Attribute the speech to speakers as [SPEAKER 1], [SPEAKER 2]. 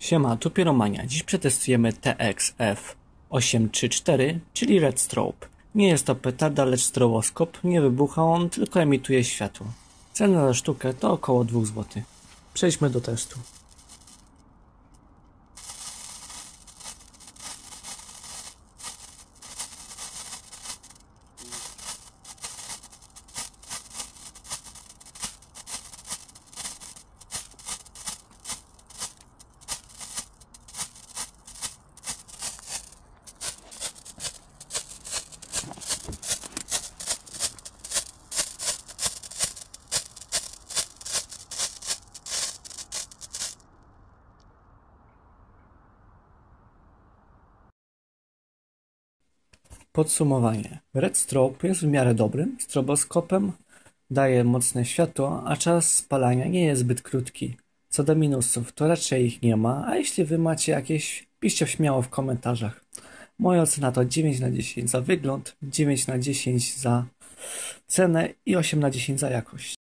[SPEAKER 1] Siema, tu Piromania. Dziś przetestujemy TXF834, czyli Red Strobe. Nie jest to petarda, lecz stroboskop. Nie wybucha on, tylko emituje światło. Cena za sztukę to około 2 zł. Przejdźmy do testu. Podsumowanie. Red Strobe jest w miarę dobrym stroboskopem, daje mocne światło, a czas spalania nie jest zbyt krótki. Co do minusów, to raczej ich nie ma, a jeśli wy macie jakieś, piszcie śmiało w komentarzach. Moja ocena to 9 na 10 za wygląd, 9 na 10 za cenę i 8 na 10 za jakość.